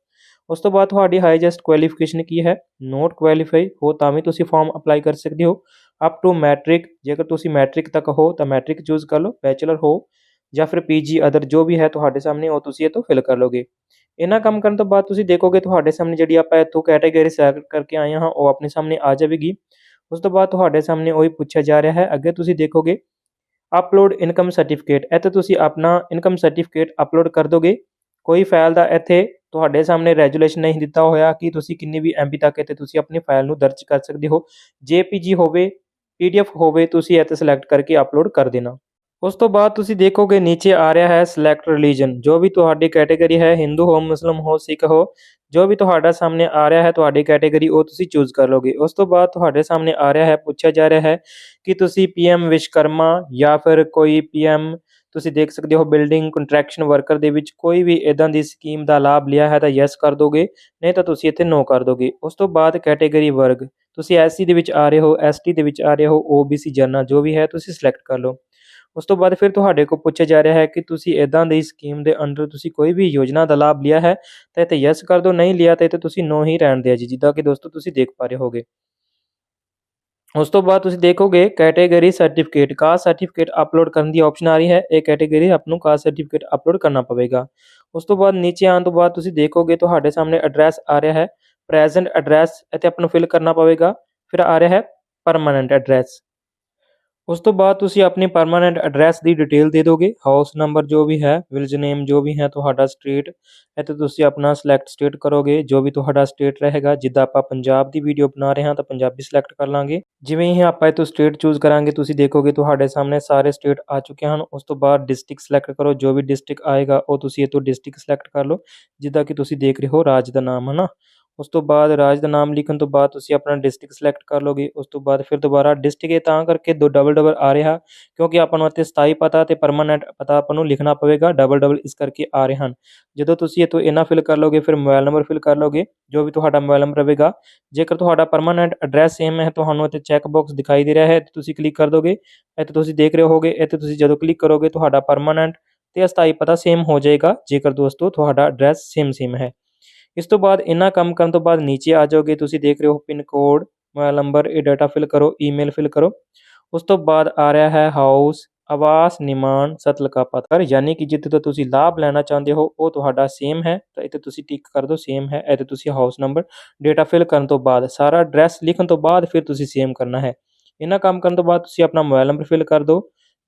ਉਸ ਤੋਂ ਬਾਅਦ ਤੁਹਾਡੀ ਹਾਈਜੈਸਟ ਕੁਆਲੀਫਿਕੇਸ਼ਨ ਕੀ ਹੈ? ਨੋਟ ਕੁਆਲੀਫਾਈ ਹੋ ਤਾਂ ਵੀ ਤੁਸੀਂ ਫਾਰਮ ਅਪਲਾਈ ਕਰ ਸਕਦੇ ਹੋ। ਅਪ ਟੂ ਮੈਟ੍ਰਿਕ ਜੇਕਰ ਤੁਸੀਂ ਮੈਟ੍ਰਿਕ ਤੱਕ ਹੋ ਤਾਂ ਮੈਟ੍ਰਿਕ ਚੂਜ਼ ਕਰ ਲਓ ਬੈਚਲਰ ਹੋ ਜਾਂ ਫਿਰ ਪੀਜੀ ਅਦਰ ਜੋ ਵੀ ਹੈ ਤੁਹਾਡੇ ਸਾਹਮਣੇ, ਉਹ ਤੁਸੀਂ ਇਹ ਤੋਂ ਫਿਲ ਕਰ ਲੋਗੇ ਇਹਨਾਂ ਕੰਮ ਕਰਨ ਤੋਂ ਬਾਅਦ ਤੁਸੀਂ ਦੇਖੋਗੇ ਤੁਹਾਡੇ ਸਾਹਮਣੇ ਜਿਹੜੀ ਆਪਾਂ ਇੱਥੋਂ ਕੈਟਾਗਰੀ ਸਿਲੈਕਟ ਕਰਕੇ ਆਏ ਹਾਂ, ਉਹ ਆਪਣੇ ਸਾਹਮਣੇ ਆ ਜਾਵੇਗੀ। ਉਸ ਤੋਂ ਬਾਅਦ ਤੁਹਾਡੇ ਸਾਹਮਣੇ ਉਹੀ ਪੁੱਛਿਆ ਜਾ ਰਿਹਾ ਹੈ, ਅੱਗੇ ਤੁਸੀਂ ਦੇਖੋਗੇ ਅਪਲੋਡ ਇਨਕਮ ਸਰਟੀਫਿਕੇਟ ਇੱਥੇ ਤੁਸੀਂ ਆਪਣਾ ਇਨਕਮ ਸਰਟੀਫਿਕੇਟ ਅਪਲੋਡ ਕਰ ਦੋਗੇ। ਕੋਈ ਫਾਈਲ ਦਾ ਇੱਥੇ ਤੁਹਾਡੇ ਸਾਹਮਣੇ ਰੈਜੂਲੇਸ਼ਨ ਨਹੀਂ ਦਿੱਤਾ ਹੋਇਆ ਕਿ ਤੁਸੀਂ ਕਿੰਨੀ ਵੀ ਐਮਬੀ ਤੱਕ ਇੱਥੇ ਤੁਸੀਂ ਆਪਣੀ ਫਾਈਲ ਨੂੰ ਦਰਜ ਕਰ ਸਕਦੇ ਹੋ। ਜੇਪੀਜੀ ਹੋਵੇ ਪੀਡੀਐਫ ਹੋਵੇ, ਤੁਸੀਂ ਇੱਥੇ ਸਿਲੈਕਟ ਕਰਕੇ ਅਪਲੋਡ ਕਰ ਦੇਣਾ। ਉਸ ਤੋਂ ਬਾਅਦ ਤੁਸੀਂ ਦੇਖੋਗੇ, ਨੀਚੇ ਆ ਰਿਹਾ ਹੈ ਸਿਲੈਕਟ ਰਿਲੀਜਨ ਜੋ ਵੀ ਤੁਹਾਡੀ ਕੈਟਾਗਰੀ ਹੈ ਹਿੰਦੂ ਹੋ ਮੁਸਲਮ ਹੋ ਸਿੱਖ ਹੋ, ਜੋ ਵੀ ਤੁਹਾਡਾ ਸਾਹਮਣੇ ਆ ਰਿਹਾ ਹੈ, ਤੁਹਾਡੀ ਕੈਟਾਗਰੀ ਉਹ ਤੁਸੀਂ ਚੂਜ਼ ਕਰ ਲੋਗੇ ਉਸ ਤੋਂ ਬਾਅਦ ਤੁਹਾਡੇ ਸਾਹਮਣੇ ਆ ਰਿਹਾ ਹੈ, ਪੁੱਛਿਆ ਜਾ ਰਿਹਾ ਹੈ ਕਿ ਤੁਸੀਂ ਪੀਐਮ ਵਿਸ਼ਕਰਮਾ ਜਾਂ ਫਿਰ ਕੋਈ ਪੀਐਮ ਤੁਸੀਂ ਦੇਖ ਸਕਦੇ ਹੋ ਬਿਲਡਿੰਗ ਕੰਟਰੈਕਸ਼ਨ ਵਰਕਰ ਦੇ ਵਿੱਚ ਕੋਈ ਵੀ ਇਦਾਂ ਦੀ ਸਕੀਮ ਦਾ ਲਾਭ ਲਿਆ ਹੈ ਤਾਂ ਯੈਸ ਕਰ ਦੋਗੇ, ਨਹੀਂ ਤਾਂ ਤੁਸੀਂ ਇੱਥੇ ਨੋ ਕਰ ਦੋਗੇ। ਉਸ ਤੋਂ ਬਾਅਦ ਕੈਟਾਗਰੀ ਵਰਗ ਤੁਸੀਂ ਐਸਸੀ ਦੇ ਵਿੱਚ ਆ ਰਹੇ ਹੋ ਐਸਟੀ ਦੇ ਵਿੱਚ ਆ ਰਹੇ ਹੋ ਓਬੀਸੀ ਜਨਰਲ ਜੋ ਵੀ ਹੈ, ਤੁਸੀਂ ਸਿਲੈਕਟ ਕਰ ਲਓ। ਉਸ ਤੋਂ ਬਾਅਦ ਫਿਰ ਤੁਹਾਡੇ ਕੋਲ ਪੁੱਛਿਆ ਜਾ ਰਿਹਾ ਹੈ ਕਿ ਤੁਸੀਂ ਇਦਾਂ ਦੀ ਸਕੀਮ ਦੇ ਅੰਡਰ ਤੁਸੀਂ ਕੋਈ ਵੀ ਯੋਜਨਾ ਦਾ ਲਾਭ ਲਿਆ ਹੈ, ਤਾਂ ਇੱਥੇ ਯੈਸ ਕਰ ਦਿਓ, ਨਹੀਂ ਲਿਆ ਤਾਂ ਇੱਥੇ ਤੁਸੀਂ ਨੋ ਹੀ ਰਹਿਣ ਦਿਆ ਜੀ, ਜਿੱਦਾਂ ਕਿ ਦੋਸਤੋ ਤੁਸੀਂ ਦੇਖ ਪਾ ਰਹੇ ਹੋਗੇ। ਉਸ ਤੋਂ ਬਾਅਦ ਤੁਸੀਂ ਦੇਖੋਗੇ category certificate caste certificate upload ਕਰਨ ਦੀ ਆਪਸ਼ਨ ਆ ਰਹੀ ਹੈ। ਇਹ ਕੈਟੇਗਰੀ ਆਪ ਨੂੰ ਕਾਸਟ ਸਰਟੀਫਿਕੇਟ ਅਪਲੋਡ ਕਰਨਾ ਪਵੇਗਾ। ਉਸ ਤੋਂ ਬਾਅਦ ਨੀਚੇ ਆਉਣ ਤੋਂ ਬਾਅਦ ਤੁਸੀਂ ਦੇਖੋਗੇ, ਤੁਹਾਡੇ ਸਾਹਮਣੇ ਐਡਰੈਸ ਆ ਰਿਹਾ ਹੈ। ਪ੍ਰੈਜ਼ੈਂਟ ਐਡਰੈਸ ਇੱਥੇ ਆਪਾਂ ਨੂੰ ਫਿਲ ਕਰਨਾ ਪਵੇਗਾ, ਫਿਰ ਆ ਰਿਹਾ ਹੈ ਪਰਮਨੈਂਟ ਐਡਰੈਸ ਉਸ ਤੋਂ ਬਾਅਦ ਤੁਸੀਂ ਆਪਣੀ ਪਰਮਾਨੈਂਟ ਐਡਰੈਸ ਦੀ ਡਿਟੇਲ ਦੇ ਦੋਗੇ ਹਾਊਸ ਨੰਬਰ ਜੋ ਵੀ ਹੈ ਵਿਲੇਜ ਨੇਮ ਜੋ ਵੀ ਹੈ ਤੁਹਾਡਾ ਸਟੇਟ ਇੱਥੇ ਤੁਸੀਂ ਆਪਣਾ ਸਿਲੈਕਟ ਸਟੇਟ ਕਰੋਗੇ, ਜੋ ਵੀ ਤੁਹਾਡਾ ਸਟੇਟ ਰਹੇਗਾ, ਜਿੱਦਾਂ ਆਪਾਂ ਪੰਜਾਬ ਦੀ ਵੀਡੀਓ ਬਣਾ ਰਹੇ ਹਾਂ ਤਾਂ ਪੰਜਾਬੀ ਸਿਲੈਕਟ ਕਰ ਲਾਂਗੇ। ਜਿਵੇਂ ਹੀ ਆਪਾਂ ਇੱਥੋਂ ਸਟੇਟ ਚੂਜ਼ ਕਰਾਂਗੇ, ਤੁਸੀਂ ਦੇਖੋਗੇ ਤੁਹਾਡੇ ਸਾਹਮਣੇ ਸਾਰੇ ਸਟੇਟ ਆ ਚੁੱਕੇ ਹਨ, ਉਸ ਤੋਂ ਬਾਅਦ ਡਿਸਟ੍ਰਿਕਟ ਸਿਲੈਕਟ ਕਰੋ, ਜੋ ਵੀ ਡਿਸਟ੍ਰਿਕਟ ਆਏਗਾ ਉਹ ਤੁਸੀਂ ਇੱਥੋਂ ਡਿਸਟ੍ਰਿਕਟ ਸਿਲੈਕਟ ਕਰ ਲਓ, ਜਿੱਦਾਂ ਕਿ ਤੁਸੀਂ ਦੇਖ ਰਹੇ ਹੋ ਰਾਜ ਦਾ ਨਾਮ ਹੈ ਨਾ ਉਸ ਤੋਂ ਬਾਅਦ ਰਾਜ ਦਾ ਨਾਮ ਲਿਖਣ ਤੋਂ ਬਾਅਦ ਤੁਸੀਂ ਆਪਣਾ ਡਿਸਟ੍ਰਿਕਟ ਸਿਲੈਕਟ ਕਰ ਲਓਗੇ, ਉਸ ਤੋਂ ਬਾਅਦ ਫਿਰ ਦੁਬਾਰਾ ਡਿਸਟ੍ਰਿਕਟ ਇਹ ਤਾਂ ਕਰਕੇ ਦੋ ਡਬਲ ਡਬਲ ਆ ਰਿਹਾ, ਕਿਉਂਕਿ ਆਪਾਂ ਨੂੰ ਇੱਥੇ ਸਥਾਈ ਪਤਾ ਤੇ ਪਰਮਾਨੈਂਟ ਪਤਾ ਆਪਾਂ ਨੂੰ ਲਿਖਣਾ ਪਵੇਗਾ ਡਬਲ ਡਬਲ ਇਸ ਕਰਕੇ ਆ ਰਹੇ ਹਨ। ਜਦੋਂ ਤੁਸੀਂ ਇੱਥੋਂ ਇਹਨਾਂ ਫਿਲ ਕਰ ਲਓਗੇ, ਫਿਰ ਮੋਬਾਈਲ ਨੰਬਰ ਫਿਲ ਕਰ ਲਓਗੇ, ਜੋ ਵੀ ਤੁਹਾਡਾ ਮੋਬਾਈਲ ਨੰਬਰ ਰਹੇਗਾ, ਜੇਕਰ ਤੁਹਾਡਾ ਪਰਮਾਨੈਂਟ ਐਡਰੈਸ ਸੇਮ ਹੈ, ਤੁਹਾਨੂੰ ਇੱਥੇ ਚੈੱਕ ਬਾਕਸ ਦਿਖਾਈ ਦੇ ਰਿਹਾ ਹੈ, ਤੇ ਤੁਸੀਂ ਕਲਿੱਕ ਕਰ ਦੋਗੇ, ਇੱਥੇ ਤੁਸੀਂ ਦੇਖ ਰਹੇ ਹੋਗੇ ਇੱਥੇ ਤੁਸੀਂ ਜਦੋਂ ਕਲਿੱਕ ਕਰੋਗੇ, ਤੁਹਾਡਾ ਪਰਮਾਨੈਂਟ ਤੇ ਅਸਥਾਈ ਪਤਾ ਸੇਮ ਹੋ ਜਾਏਗਾ, ਜੇਕਰ ਦੋਸਤੋ ਤੁਹਾਡਾ ਐਡਰੈਸ ਸੇਮ ਸੇਮ ਹੈ। ਇਸ ਤੋਂ ਬਾਅਦ ਇਹਨਾਂ ਕੰਮ ਕਰਨ ਤੋਂ ਬਾਅਦ ਨੀਚੇ ਆ ਜਾਓਗੇ, ਤੁਸੀਂ ਦੇਖ ਰਹੇ ਹੋ ਪਿਨ ਕੋਡ, ਮੋਬਾਈਲ ਨੰਬਰ, ਇਹ ਡਾਟਾ ਫਿਲ ਕਰੋ ਈਮੇਲ ਫਿਲ ਕਰੋ। ਉਸ ਤੋਂ ਬਾਅਦ ਆ ਰਿਹਾ ਹੈ ਹਾਊਸ ਆਵਾਸ ਨਿਮਾਨ ਸਤਲਕਾ ਪੱਤਰ ਯਾਨੀ ਕਿ ਜਿੱਥੇ ਤੋਂ ਤੁਸੀਂ ਲਾਭ ਲੈਣਾ ਚਾਹੁੰਦੇ ਹੋ, ਉਹ ਤੁਹਾਡਾ ਸੇਮ ਹੈ, ਤਾਂ ਇੱਥੇ ਤੁਸੀਂ ਟਿਕ ਕਰ ਦਿਓ ਸੇਮ ਹੈ, ਇੱਥੇ ਤੁਸੀਂ ਹਾਊਸ ਨੰਬਰ ਡੇਟਾ ਫਿਲ ਕਰਨ ਤੋਂ ਬਾਅਦ ਸਾਰਾ ਐਡਰੈਸ ਲਿਖਣ ਤੋਂ ਬਾਅਦ ਫਿਰ ਤੁਸੀਂ ਸੇਮ ਕਰਨਾ ਹੈ। ਇਹਨਾਂ ਕੰਮ ਕਰਨ ਤੋਂ ਬਾਅਦ ਤੁਸੀਂ ਆਪਣਾ ਮੋਬਾਈਲ ਨੰਬਰ ਫਿਲ ਕਰ ਦਿਓ,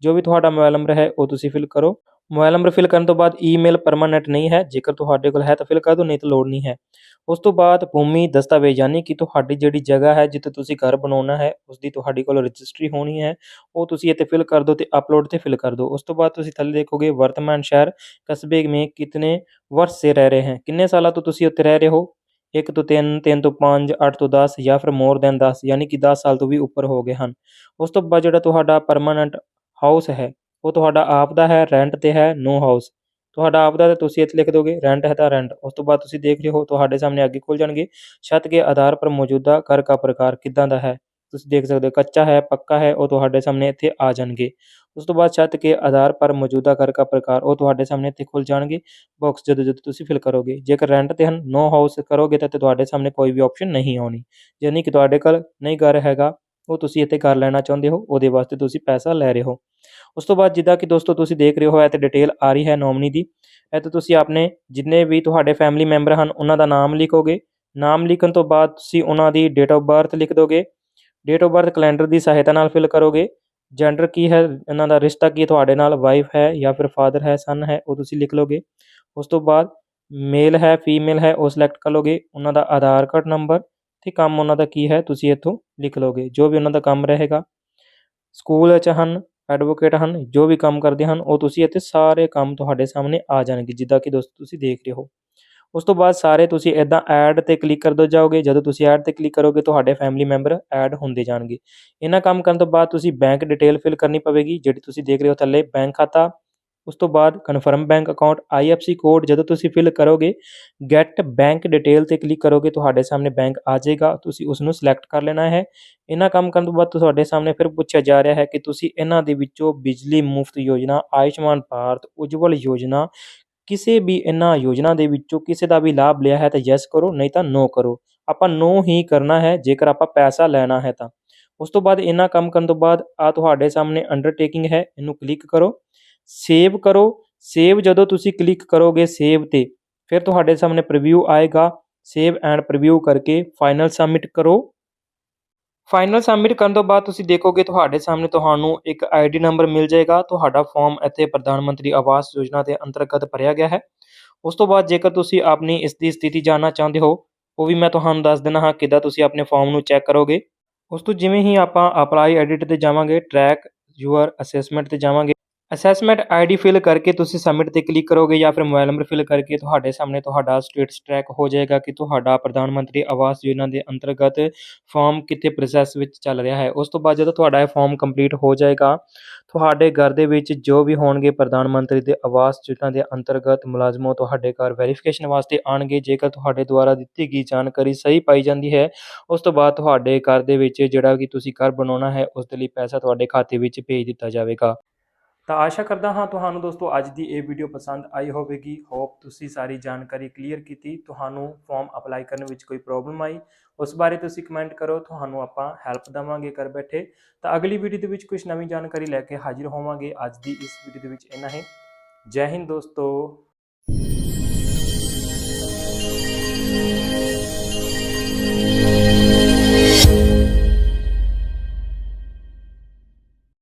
ਜੋ ਵੀ ਤੁਹਾਡਾ ਮੋਬਾਈਲ ਨੰਬਰ ਹੈ, ਉਹ ਤੁਸੀਂ ਫਿਲ ਕਰੋ। ਮੋਬਾਈਲ ਨੰਬਰ ਫਿਲ ਕਰਨ ਤੋਂ ਬਾਅਦ ਈਮੇਲ ਪਰਮਾਨੈਂਟ ਨਹੀਂ ਹੈ ਜੇਕਰ ਤੁਹਾਡੇ ਕੋਲ ਹੈ ਤਾਂ ਫਿਲ ਕਰ ਦਿਓ ਨਹੀਂ ਤਾਂ ਲੋੜ ਨਹੀਂ ਹੈ ਉਸ ਤੋਂ ਬਾਅਦ ਭੂਮੀ ਦਸਤਾਵੇਜ਼ ਯਾਨੀ ਕਿ ਤੁਹਾਡੀ ਜਿਹੜੀ ਜਗ੍ਹਾ ਹੈ ਜਿੱਥੇ ਤੁਸੀਂ ਘਰ ਬਣਾਉਣਾ ਹੈ ਉਸ ਦੀ ਤੁਹਾਡੀ ਕੋਲ ਰਜਿਸਟਰੀ ਹੋਣੀ ਹੈ ਉਹ ਤੁਸੀਂ ਇੱਥੇ ਫਿਲ ਕਰ ਦਿਓ ਤੇ ਅਪਲੋਡ ਤੇ ਫਿਲ ਕਰ ਦਿਓ ਉਸ ਤੋਂ ਬਾਅਦ ਤੁਸੀਂ ਥੱਲੇ ਦੇਖੋਗੇ ਵਰਤਮਾਨ ਸ਼ਹਿਰ ਕਸਬੇ ਮੇਂ ਕਿਤਨੇ वर्ष से रह रहे हैं ਕਿੰਨੇ ਸਾਲਾਂ ਤੋਂ ਤੁਸੀਂ ਉੱਥੇ ਰਹਿ ਰਹੇ ਹੋ 1 ਤੋਂ 3 3 ਤੋਂ 5 8 ਤੋਂ 10 ਜਾਂ ਫਿਰ ਮੋਰ ਦੈਨ 10 ਯਾਨੀ ਕਿ 10 ਸਾਲ ਤੋਂ ਵੀ ਉੱਪਰ ਹੋ ਗਏ ਹਨ ਉਸ ਤੋਂ ਬਾਅਦ ਜਿਹੜਾ ਤੁਹਾਡਾ ਪਰਮਾਨੈਂਟ ਹਾਊਸ ਹੈ ਉਹ ਤੁਹਾਡਾ ਆਪ ਦਾ ਹੈ ਰੈਂਟ ਤੇ ਹੈ ਨੋ ਹਾਊਸ ਤੁਹਾਡਾ ਆਪ ਦਾ ਤਾਂ ਤੁਸੀਂ ਇੱਥੇ ਲਿਖ ਦੋਗੇ ਰੈਂਟ ਹੈ ਤਾਂ ਰੈਂਟ ਉਸ ਤੋਂ ਬਾਅਦ ਤੁਸੀਂ ਦੇਖ ਰਹੇ ਹੋ ਤੁਹਾਡੇ ਸਾਹਮਣੇ ਅੱਗੇ ਖੁੱਲ ਜਾਣਗੇ, ਛੱਤ ਕੇ ਆਧਾਰ ਪਰ ਮੌਜੂਦਾ ਘਰ ਦਾ ਪ੍ਰਕਾਰ ਕਿੱਦਾਂ ਦਾ ਹੈ। ਤੁਸੀਂ ਦੇਖ ਸਕਦੇ ਹੋ, ਕੱਚਾ ਹੈ, ਪੱਕਾ ਹੈ, ਉਹ ਤੁਹਾਡੇ ਸਾਹਮਣੇ ਇੱਥੇ ਆ ਜਾਣਗੇ। ਉਸ ਤੋਂ ਬਾਅਦ ਛੱਤ ਕੇ ਆਧਾਰ ਪਰ ਮੌਜੂਦਾ ਘਰ ਦਾ ਪ੍ਰਕਾਰ, ਉਹ ਤੁਹਾਡੇ ਸਾਹਮਣੇ ਇੱਥੇ ਖੁੱਲ ਜਾਣਗੇ। ਬਾਕਸ ਜਦੋਂ ਜਦੋਂ ਤੁਸੀਂ ਫਿਲ ਕਰੋਗੇ, ਜੇਕਰ ਰੈਂਟ ਤੇ ਹਨ ਨੋ ਹਾਊਸ ਕਰੋਗੇ ਤਾਂ ਤੁਹਾਡੇ ਸਾਹਮਣੇ ਕੋਈ ਵੀ ਆਪਸ਼ਨ ਨਹੀਂ ਆਉਣੀ। ਯਾਨੀ ਕਿ ਤੁਹਾਡੇ ਕੋਲ ਨਹੀਂ ਘਰ ਹੈਗਾ, ਉਹ ਤੁਸੀਂ ਇੱਥੇ ਕਰ ਲੈਣਾ ਚਾਹੁੰਦੇ ਹੋ, ਉਹਦੇ ਵਾਸਤੇ ਤੁਸੀਂ ਪੈਸਾ ਲੈ ਰਹੇ ਹੋ। ਉਸ ਤੋਂ ਬਾਅਦ ਜਿੱਦਾਂ ਕਿ ਦੋਸਤੋ ਤੁਸੀਂ ਦੇਖ ਰਹੇ ਹੋ, ਇਹ ਤੇ ਡਿਟੇਲ ਆ ਰਹੀ ਹੈ ਨੋਮਨੀ ਦੀ। ਇਹ ਤੇ ਤੁਸੀਂ ਆਪਣੇ ਜਿੰਨੇ ਵੀ ਤੁਹਾਡੇ ਫੈਮਿਲੀ ਮੈਂਬਰ ਹਨ, ਉਹਨਾਂ ਦਾ ਨਾਮ ਲਿਖੋਗੇ। ਨਾਮ ਲਿਖਣ ਤੋਂ ਬਾਅਦ ਤੁਸੀਂ ਉਹਨਾਂ ਦੀ ਡੇਟ ਆਫ ਬਰਥ ਲਿਖ ਦੋਗੇ। ਡੇਟ ਆਫ ਬਰਥ ਕੈਲੰਡਰ ਦੀ ਸਹਾਇਤਾ ਨਾਲ ਫਿਲ ਕਰੋਗੇ। ਜੈਂਡਰ ਕੀ ਹੈ, ਇਹਨਾਂ ਦਾ ਰਿਸ਼ਤਾ ਕੀ ਤੁਹਾਡੇ ਨਾਲ ਵਾਈਫ ਹੈ ਜਾਂ ਫਿਰ ਫਾਦਰ ਹੈ ਸਨ ਹੈ, ਉਹ ਤੁਸੀਂ ਲਿਖ ਲੋਗੇ। ਉਸ ਤੋਂ ਬਾਅਦ ਮੇਲ ਹੈ ਫੀਮੇਲ ਹੈ, ਉਹ ਸਿਲੈਕਟ ਕਰ ਲੋਗੇ। ਉਹਨਾਂ ਦਾ ਆਧਾਰ ਕਾਰਡ ਨੰਬਰ ਤੇ ਕੰਮ ਉਹਨਾਂ ਦਾ ਕੀ ਹੈ, ਤੁਸੀਂ ਇੱਥੋਂ ਲਿਖ ਲੋਗੇ, ਜੋ ਵੀ ਉਹਨਾਂ ਦਾ ਕੰਮ ਰਹੇਗਾ। ਸਕੂਲ 'ਚ ਹਨ ਐਡਵੋਕੇਟ ਹਨ, ਜੋ ਵੀ ਕੰਮ ਕਰਦੇ ਹਨ, ਉਹ ਤੁਸੀਂ ਇੱਥੇ ਸਾਰੇ ਕੰਮ ਤੁਹਾਡੇ ਸਾਹਮਣੇ ਆ ਜਾਣਗੇ, ਜਿੱਦਾਂ ਕਿ ਦੋਸਤੋ ਤੁਸੀਂ ਦੇਖ ਰਹੇ ਹੋ। ਉਸ ਤੋਂ ਬਾਅਦ ਸਾਰੇ ਤੁਸੀਂ ਇਦਾਂ ਐਡ ਤੇ ਕਲਿੱਕ ਕਰਦੇ ਜਾਓਗੇ, ਜਦੋਂ ਤੁਸੀਂ ਐਡ ਤੇ ਕਲਿੱਕ ਕਰੋਗੇ, ਤੁਹਾਡੇ ਫੈਮਿਲੀ ਮੈਂਬਰ ਐਡ ਹੁੰਦੇ ਜਾਣਗੇ। ਇਹਨਾਂ ਕੰਮ ਕਰਨ ਤੋਂ ਬਾਅਦ ਤੁਸੀਂ ਬੈਂਕ ਡਿਟੇਲ ਫਿਲ ਕਰਨੀ ਪਵੇਗੀ, ਜਿਹੜੀ ਤੁਸੀਂ ਦੇਖ ਰਹੇ ਹੋ ਥੱਲੇ ਬੈਂਕ ਖਾਤਾ ਉਸ ਤੋਂ ਬਾਅਦ confirm bank account IFSC code ਜਦੋਂ ਤੁਸੀਂ ਫਿਲ ਕਰੋਗੇ ਗੈਟ ਬੈਂਕ ਡਿਟੇਲ ਤੇ ਕਲਿੱਕ ਕਰੋਗੇ, ਤੁਹਾਡੇ ਸਾਹਮਣੇ ਬੈਂਕ ਆ ਜਾਏਗਾ, ਤੁਸੀਂ ਉਸ ਨੂੰ ਸਿਲੈਕਟ ਕਰ ਲੈਣਾ ਹੈ। ਇਹਨਾਂ ਕੰਮ ਕਰਨ ਤੋਂ ਬਾਅਦ ਤੁਹਾਡੇ ਸਾਹਮਣੇ ਫਿਰ ਪੁੱਛਿਆ ਜਾ ਰਿਹਾ ਹੈ ਕਿ ਤੁਸੀਂ ਇਹਨਾਂ ਦੇ ਵਿੱਚੋਂ ਬਿਜਲੀ ਮੁਫਤ ਯੋਜਨਾ, ਆਯੁਸ਼ਮਾਨ ਭਾਰਤ, ਉਜਵਲ ਯੋਜਨਾ, ਕਿਸੇ ਵੀ ਇਹਨਾਂ ਯੋਜਨਾ ਦੇ ਵਿੱਚੋਂ ਕਿਸੇ ਦਾ ਵੀ ਲਾਭ ਲਿਆ ਹੈ ਤਾਂ ਯੈਸ ਕਰੋ, ਨਹੀਂ ਤਾਂ ਨੋ ਕਰੋ। ਆਪਾਂ ਨੋ ਹੀ ਕਰਨਾ ਹੈ, ਜੇਕਰ ਆਪਾਂ ਪੈਸਾ ਲੈਣਾ ਹੈ ਤਾਂ। ਉਸ ਤੋਂ ਬਾਅਦ ਇਹਨਾਂ ਕੰਮ ਕਰਨ ਤੋਂ ਬਾਅਦ ਆ ਤੁਹਾਡੇ ਸਾਹਮਣੇ ਅੰਡਰਟੇਕਿੰਗ ਹੈ, ਇਹਨੂੰ ਕਲਿੱਕ ਕਰੋ। ਸੇਵ ਕਰੋ। ਸੇਵ ਜਦੋਂ ਤੁਸੀਂ ਕਲਿੱਕ ਕਰੋਗੇ ਸੇਵ ਤੇ, ਫਿਰ ਤੁਹਾਡੇ ਸਾਹਮਣੇ ਪ੍ਰੀਵਿਊ ਆਏਗਾ। ਸੇਵ ਐਂਡ ਪ੍ਰੀਵਿਊ ਕਰਕੇ ਫਾਈਨਲ ਸਬਮਿਟ ਕਰੋ। ਫਾਈਨਲ ਸਬਮਿਟ ਕਰਨ ਤੋਂ ਬਾਅਦ ਤੁਸੀਂ ਦੇਖੋਗੇ ਤੁਹਾਡੇ ਸਾਹਮਣੇ ਤੁਹਾਨੂੰ ਇੱਕ ਆਈਡੀ ਨੰਬਰ ਮਿਲ ਜਾਏਗਾ। ਤੁਹਾਡਾ ਫਾਰਮ ਇੱਥੇ ਪ੍ਰਧਾਨ ਮੰਤਰੀ ਆਵਾਸ ਯੋਜਨਾ ਦੇ ਅੰਤਰਗਤ ਭਰਿਆ ਗਿਆ ਹੈ। ਉਸ ਤੋਂ ਬਾਅਦ ਜੇਕਰ ਤੁਸੀਂ ਆਪਣੀ ਇਸ ਦੀ ਸਥਿਤੀ ਜਾਣਨਾ ਚਾਹੁੰਦੇ ਹੋ, ਉਹ ਵੀ ਮੈਂ ਤੁਹਾਨੂੰ ਦੱਸ ਦੇਣਾ ਹਾਂ ਕਿੱਦਾਂ ਤੁਸੀਂ ਆਪਣੇ ਫਾਰਮ ਨੂੰ ਚੈੱਕ ਕਰੋਗੇ। ਉਸ ਤੋਂ ਜਿਵੇਂ ਹੀ ਆਪਾਂ ਅਪਲਾਈ ਐਡਿਟ ਤੇ ਜਾਵਾਂਗੇ ਟਰੈਕ ਯੂਅਰ ਅਸੈਸਮੈਂਟ ਤੇ ਜਾਵਾਂਗੇ ਅਸੈਸਮੈਂਟ ਆਈਡੀ ਫਿਲ ਕਰਕੇ ਤੁਸੀਂ ਸਬਮਿਟ ਤੇ ਕਲਿੱਕ ਕਰੋਗੇ ਜਾਂ ਫਿਰ ਮੋਬਾਈਲ ਨੰਬਰ ਫਿਲ ਕਰਕੇ ਤੁਹਾਡੇ ਸਾਹਮਣੇ ਤੁਹਾਡਾ ਸਟੇਟਸ ਟਰੈਕ ਹੋ ਜਾਏਗਾ ਕਿ ਤੁਹਾਡਾ ਪ੍ਰਧਾਨ ਮੰਤਰੀ ਆਵਾਸ ਯੋਜਨਾ ਦੇ ਅੰਤਰਗਤ ਫਾਰਮ ਕਿੱਥੇ ਪ੍ਰੋਸੈਸ ਵਿੱਚ ਚੱਲ ਰਿਹਾ ਹੈ। ਉਸ ਤੋਂ ਬਾਅਦ ਜਦੋਂ ਤੁਹਾਡਾ ਇਹ ਫਾਰਮ ਕੰਪਲੀਟ ਹੋ ਜਾਏਗਾ, ਤੁਹਾਡੇ ਘਰ ਦੇ ਵਿੱਚ ਜੋ ਵੀ ਹੋਣਗੇ ਪ੍ਰਧਾਨ ਮੰਤਰੀ ਦੇ ਆਵਾਸ ਯੋਜਨਾ ਦੇ ਅੰਤਰਗਤ ਮੁਲਾਜ਼ਮੋ ਤੁਹਾਡੇ ਘਰ ਵੈਰੀਫਿਕੇਸ਼ਨ ਵਾਸਤੇ ਆਣਗੇ ਜੇਕਰ ਤੁਹਾਡੇ ਦੁਆਰਾ ਦਿੱਤੀ ਗਈ ਜਾਣਕਾਰੀ ਸਹੀ ਪਾਈ ਜਾਂਦੀ ਹੈ, ਉਸ ਤੋਂ ਬਾਅਦ ਤੁਹਾਡੇ ਘਰ ਦੇ ਵਿੱਚ ਜਿਹੜਾ ਕਿ ਤੁਸੀਂ ਘਰ ਬਣਾਉਣਾ ਹੈ, ਉਸ ਦੇ ਲਈ ਪੈਸਾ ਤੁਹਾਡੇ ਖਾਤੇ ਵਿੱਚ ਭੇਜ ਦਿੱਤਾ ਜਾਵੇਗਾ। ਤਾਂ ਆਸ਼ਾ ਕਰਦਾ ਹਾਂ ਤੁਹਾਨੂੰ ਦੋਸਤੋ ਅੱਜ ਦੀ ਇਹ ਵੀਡੀਓ ਪਸੰਦ ਆਈ ਹੋਵੇਗੀ। ਹੋਪ ਤੁਸੀਂ ਸਾਰੀ ਜਾਣਕਾਰੀ ਕਲੀਅਰ ਕੀਤੀ। ਤੁਹਾਨੂੰ ਫਾਰਮ ਅਪਲਾਈ ਕਰਨ ਵਿੱਚ ਕੋਈ ਪ੍ਰੋਬਲਮ ਆਈ, ਉਸ ਬਾਰੇ ਤੁਸੀਂ ਕਮੈਂਟ ਕਰੋ। ਤੁਹਾਨੂੰ ਆਪਾਂ ਹੈਲਪ ਦਵਾਂਗੇ ਕਰ ਬੈਠੇ। ਤਾਂ ਅਗਲੀ ਵੀਡੀਓ ਦੇ ਵਿੱਚ ਕੁਝ ਨਵੀਂ ਜਾਣਕਾਰੀ ਲੈ ਕੇ ਹਾਜ਼ਰ ਹੋਵਾਂਗੇ। ਅੱਜ ਦੀ ਇਸ ਵੀਡੀਓ ਦੇ ਵਿੱਚ ਇੰਨਾ ਹੀ। ਜੈ ਹਿੰਦ ਦੋਸਤੋ।